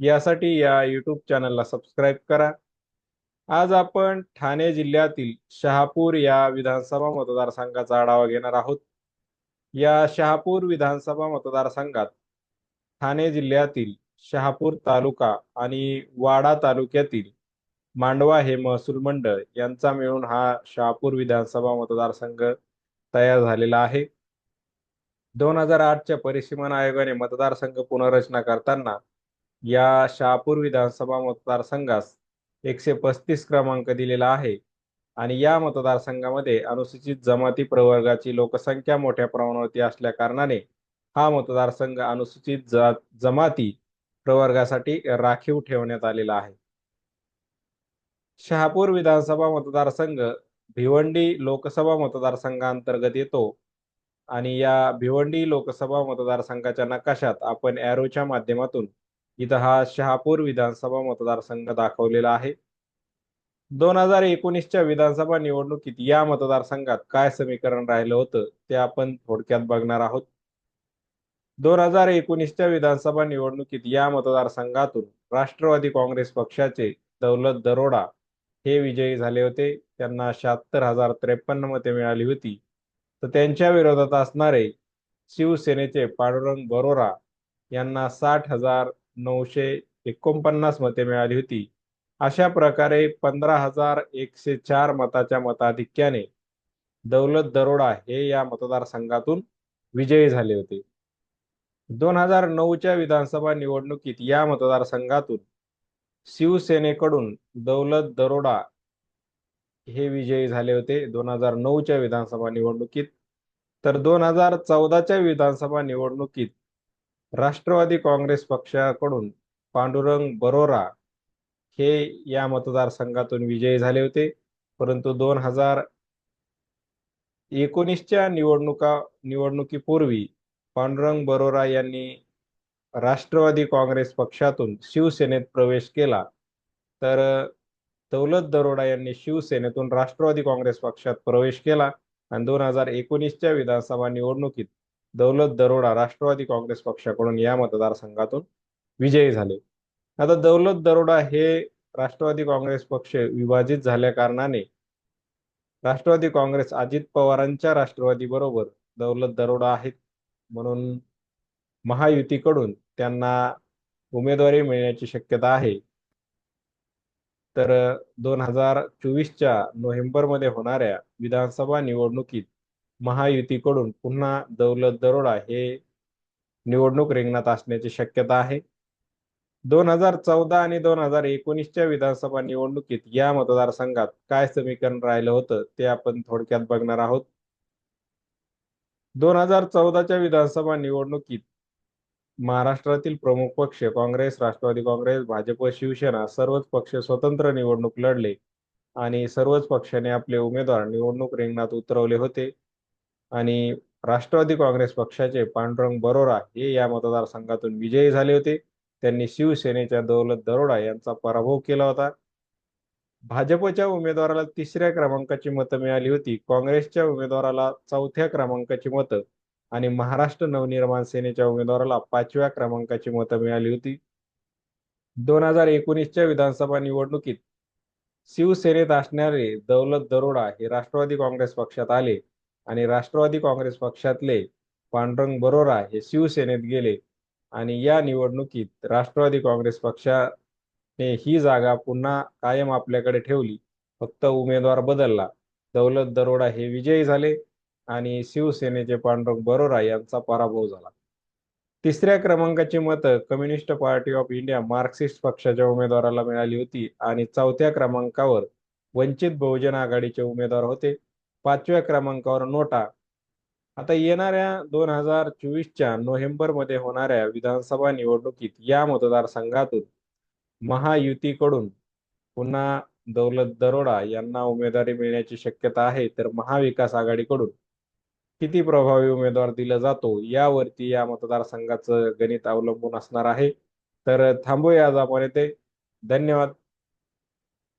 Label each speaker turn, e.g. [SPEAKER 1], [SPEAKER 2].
[SPEAKER 1] यासाठी या यूट्यूब चॅनलला सबस्क्राईब करा. आज आपण ठाणे जिल्ह्यातील शहापूर या विधानसभा मतदारसंघाचा आढावा घेणार आहोत. या शहापूर विधानसभा मतदारसंघात ठाणे जिल्ह्यातील शहापूर तालुका आणि वाडा तालुक्यातील मांडवा हे महसूल मंडळ यांचा मिळून हा शहापूर विधानसभा मतदारसंघ तयार झालेला आहे. दोन हजार आठच्या परिसीमन आयोगाने मतदारसंघ पुनर्रचना करताना या शहापूर विधानसभा मतदारसंघास एकशे पस्तीस क्रमांक दिलेला आहे. आणि या मतदारसंघामध्ये अनुसूचित जमाती प्रवर्गाची लोकसंख्या मोठ्या प्रमाणावरती असल्या कारणाने हा मतदारसंघ अनुसूचित जमाती प्रवर्गासाठी राखीव ठेवण्यात आलेला आहे. शहापूर विधानसभा मतदारसंघ भिवंडी लोकसभा मतदारसंघांतर्गत येतो. आणि या भिवंडी लोकसभा मतदारसंघाच्या नकाशात आपण ॲरोच्या माध्यमातून इथं हा शहापूर विधानसभा मतदारसंघ दाखवलेला आहे. दोन हजार एकोणीसच्या विधानसभा निवडणुकीत या मतदारसंघात काय समीकरण राहिलं होतं ते आपण थोडक्यात बघणार आहोत. दोन हजार एकोणीसच्या विधानसभा निवडणुकीत या मतदारसंघातून राष्ट्रवादी काँग्रेस पक्षाचे दौलत दरोडा हे विजयी झाले होते. त्यांना शहात्तर हजार त्रेपन्न मते मिळाली होती. तर त्यांच्या विरोधात असणारे शिवसेनेचे पांडुरंग बरोरा यांना साठ हजार नऊशे एकोणपन्नास मते मिळाली होती. अशा प्रकारे पंधरा हजार एकशे चार मताच्या मताधिक्याने दौलत दरोडा हे या मतदारसंघातून विजयी झाले होते. दोन हजार नऊच्या विधानसभा निवडणुकीत या मतदारसंघातून शिवसेनेकडून दौलत दरोडा हे विजयी झाले होते दोन हजार नऊच्या विधानसभा निवडणुकीत. तर दोन हजार चौदाच्या विधानसभा निवडणुकीत राष्ट्रवादी काँग्रेस पक्षाकडून पांडुरंग बरोरा हे या मतदारसंघातून विजयी झाले होते. परंतु दोन हजार एकोणीसच्या निवडणुका निवडणुकीपूर्वी पांडुरंग बरोरा यांनी राष्ट्रवादी काँग्रेस पक्षातून शिवसेनेत प्रवेश केला. तर दौलत दरोडा यांनी शिवसेनेतून राष्ट्रवादी काँग्रेस पक्षात प्रवेश केला आणि दोन हजार एकोणीसच्या विधानसभा निवडणुकीत दौलत दरोडा राष्ट्रवादी काँग्रेस पक्षाकडून या मतदारसंघातून विजयी झाले. आता दौलत दरोडा हे राष्ट्रवादी काँग्रेस पक्ष विभाजित झाल्या कारणाने राष्ट्रवादी काँग्रेस अजित पवारांच्या राष्ट्रवादी बरोबर दौलत दरोडा आहेत म्हणून महायुतीकडून त्यांना उमेदवारी मिळण्याची शक्यता आहे. तर दोन हजार चोवीसच्या नोव्हेंबरमध्ये होणाऱ्या विधानसभा निवडणुकीत महायुतीकडून पुन्हा दौलत दरोडा हे निवडणूक रिंगणात असण्याची शक्यता आहे. दोन हजार चौदा आणि दोन हजार एकोणीसच्या विधानसभा निवडणुकीत या मतदारसंघात काय समीकरण राहिलं होतं ते आपण थोडक्यात बघणार आहोत. दोन हजार चौदाच्या विधानसभा निवडणुकीत महाराष्ट्रातील प्रमुख पक्ष काँग्रेस राष्ट्रवादी काँग्रेस भाजप शिवसेना सर्वच पक्ष स्वतंत्र निवडणूक लढले आणि सर्वच पक्षाने आपले उमेदवार निवडणूक रिंगणात उतरवले होते. आणि राष्ट्रवादी काँग्रेस पक्षाचे पांडुरंग बरोरा हे या मतदारसंघातून विजयी झाले होते. त्यांनी शिवसेनेच्या दौलत दरोडा यांचा पराभव केला होता. भाजपच्या उमेदवाराला तिसऱ्या क्रमांकाची मतं मिळाली होती. काँग्रेसच्या उमेदवाराला चौथ्या क्रमांकाची मतं आणि महाराष्ट्र नवनिर्माण सेनेच्या उमेदवाराला पाचव्या क्रमांकाची मतं मिळाली होती. दोन हजार एकोणीसच्या विधानसभा निवडणुकीत शिवसेनेत असणारे दौलत दरोडा हे राष्ट्रवादी काँग्रेस पक्षात आले. आणि राष्ट्रवादी काँग्रेस पक्षातले पांडुरंग बरोरा हे शिवसेनेत गेले. आणि या निवडणुकीत राष्ट्रवादी काँग्रेस पक्षाने ही जागा पुन्हा कायम आपल्याकडे ठेवली. फक्त उमेदवार बदलला. दौलत दरोडा हे विजयी झाले आणि शिवसेनेचे पांडुरंग बरोरा यांचा पराभव झाला. तिसऱ्या क्रमांकाची मतं communist party of India Marxist पक्षाच्या उमेदवाराला मिळाली होती आणि चौथ्या क्रमांकावर वंचित बहुजन आघाडीचे उमेदवार होते. पाचव्या क्रमांकावर नोटा. आता येणाऱ्या दोन हजार चोवीसच्या नोव्हेंबरमध्ये होणाऱ्या विधानसभा निवडणुकीत या मतदारसंघातून महायुतीकडून पुन्हा दौलत दरोडा यांना उमेदवारी मिळण्याची शक्यता आहे तर महाविकास आघाडीकडून किती प्रभावी उमेदवार दिला जातो यावरती या मतदारसंघाचं गणित अवलंबून असणार आहे. तर थांबूया आज आपण येथे धन्यवाद.